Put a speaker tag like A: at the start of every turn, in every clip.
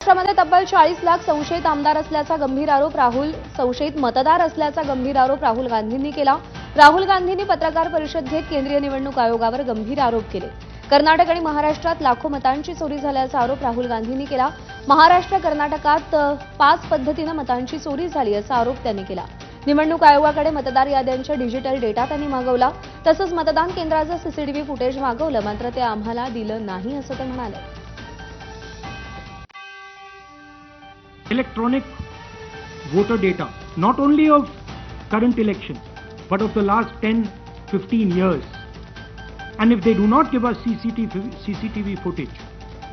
A: महाराष्ट्रामध्ये तब्बल चाळीस लाख संशयित आमदार असल्याचा गंभीर आरोप राहुल संशयित मतदार असल्याचा गंभीर आरोप राहुल गांधींनी केला. राहुल गांधींनी पत्रकार परिषद घेत केंद्रीय निवडणूक आयोगावर गंभीर आरोप केले. कर्नाटक आणि महाराष्ट्रात लाखो मतांची चोरी झाल्याचा आरोप राहुल गांधींनी केला. महाराष्ट्र कर्नाटकात पाच पद्धतीनं मतांची चोरी झाली असा आरोप त्यांनी केला. निवडणूक आयोगाकडे मतदार याद्यांच्या डिजिटल डेटा त्यांनी मागवला. तसंच मतदान केंद्राचं सीसीटीव्ही फुटेज मागवलं मात्र ते आम्हाला दिलं नाही असं ते म्हणाले.
B: Electronic voter data, not only of current election, but of the last 10, 15 years. And if they do not give us CCTV, CCTV footage,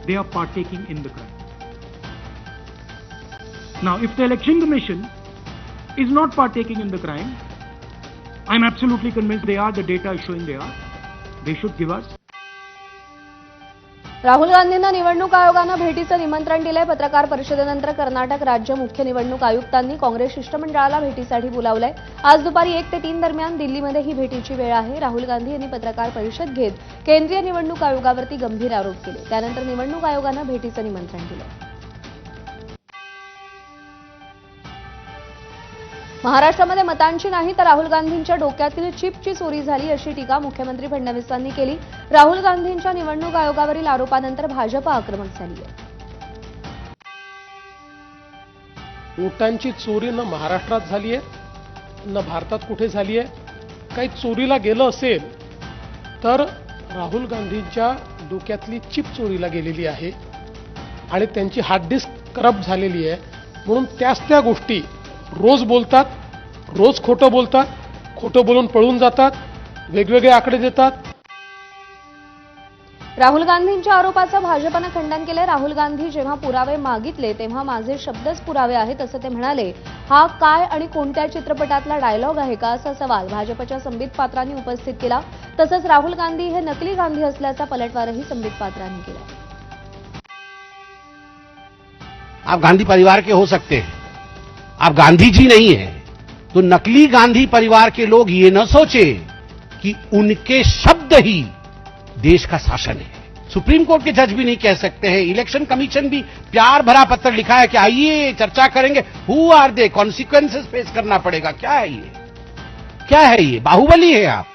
B: they are partaking in the crime. Now, if the Election Commission is not partaking in the crime, I'm absolutely convinced they are, the data is showing they are. They should give us
A: Rahul गांधींना निवडणूक आयोगानं भेटीचं निमंत्रण दिलंय. पत्रकार परिषदेनंतर कर्नाटक राज्य मुख्य निवडणूक आयुक्तांनी काँग्रेस शिष्टमंडळाला भेटीसाठी बोलावलंय. आज दुपारी एक ते तीन दरम्यान दिल्लीमध्ये ही भेटीची वेळ आहे. राहुल गांधी यांनी पत्रकार परिषद घेत केंद्रीय निवडणूक आयोगावरती गंभीर आरोप केले. त्यानंतर निवडणूक आयोगानं भेटीचं निमंत्रण दिलं महाराष्ट्रामध्ये मतांची नाही तर राहुल गांधींच्या डोक्यातील चिपची चोरी झाली अशी टीका मुख्यमंत्री फडणवीसांनी केली. राहुल गांधींच्या निवडणूक आयोगावरील आरोपानंतर भाजप आक्रमक झाली आहे.
C: वोटांची चोरी न महाराष्ट्रात झाली आहे न भारतात कुठे झाली आहे? काही चोरीला गेलं असेल तर राहुल गांधींच्या डोक्यातली चिप चोरीला गेलेली आहे. आणि त्यांची हार्ड डिस्क करप्ट झालेली आहे. म्हणून त्याच त्या गोष्टी रोज बोलतात रोज खोटं बोलतात खोटं बोलून पळून जातात वेगवेगळे आकडे देतात.
A: राहुल गांधींच्या आरोपाचं भाजपनं खंडन केलं. राहुल गांधी जेव्हा पुरावे मागितले तेव्हा माझे शब्दच पुरावे आहेत असं ते म्हणाले. हा काय आणि कोणत्या चित्रपटातला डायलॉग आहे का असा सवाल भाजपच्या संबित पात्रांनी उपस्थित केला. तसंच राहुल गांधी हे नकली गांधी असल्याचा पलटवारही संबित पात्रांनी केला.
D: आप गांधी परिवार के हो सकते हैं। आप गांधी जी नहीं है तो नकली गांधी परिवार के लोग ये न सोचे कि उनके शब्द ही देश का शासन है। सुप्रीम कोर्ट के जज भी नहीं कह सकते हैं। इलेक्शन कमीशन भी प्यार भरा पत्र लिखा है कि आइए, चर्चा करेंगे। Who are they consequences face करना पड़ेगा। क्या है ये? क्या है ये? बाहुबली है आप।